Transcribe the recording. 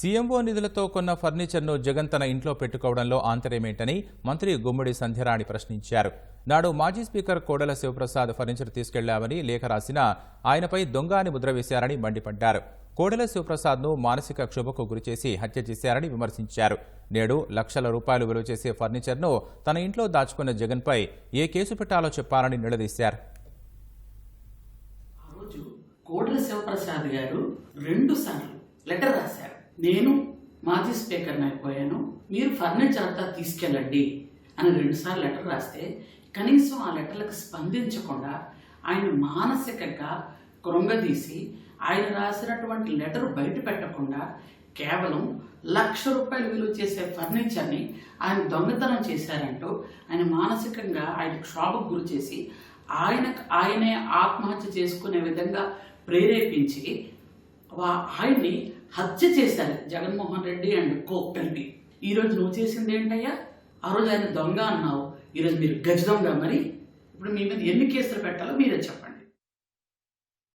CMO నిధులతో కొన్న ఫర్నిచర్ను జగన్ తన ఇంట్లో పెట్టుకోవడంలో ఆంతర్యమేంటని మంత్రి గుమ్మడి సంధ్యరాణి ప్రశ్నించారు. నాడు మాజీ స్పీకర్ కోడెల శివప్రసాద్ ఫర్నిచర్ తీసుకెళ్ళామని లేఖ రాసిన ఆయనపై దొంగ అని ముద్ర వేశారని మండిపడ్డారు. కోడెల శివప్రసాద్ను మానసిక క్షోభకు గురిచేసి హత్య చేశారని విమర్శించారు. నేడు లక్షల రూపాయలు విలువ చేసే ఫర్నిచర్ను తన ఇంట్లో దాచుకున్న జగన్పై ఏ కేసు పెట్టాలో చెప్పాలని నిలదీశారు. కోడెల శివప్రసాద్ గారు రెండు సార్లు లెటర్ రాశారు. నేను మాజీ స్పీకర్ని అయిపోయాను మీరు ఫర్నిచర్ అంతా తీసుకెళ్ళండి అని రెండుసార్లు లెటర్ రాస్తే కనీసం ఆ లెటర్లకు స్పందించకుండా ఆయన మానసికంగా కృంగదీసి ఆయన రాసినటువంటి లెటర్ బయట పెట్టకుండా కేవలం లక్ష రూపాయలు విలువ చేసే ఫర్నిచర్ని ఆయన దొంగతనం చేశారంటూ ఆయన మానసికంగా ఆయన క్షోభకు గురి చేసి ఆయనకు ఆయనే ఆత్మహత్య చేసుకునే విధంగా ప్రేరేపించి ఆయన్ని హత్య చేశారు జగన్మోహన్ రెడ్డి అండ్ కో కలిపి. ఈరోజు నువ్వు చేసింది ఏంటయ్యా? ఆ రోజు ఆయన దొంగ అన్నావు. ఈరోజు మీరు గజ దొంగ మరి. ఇప్పుడు మీ మీద ఎన్ని కేసులు పెట్టాలో మీరే చెప్పండి.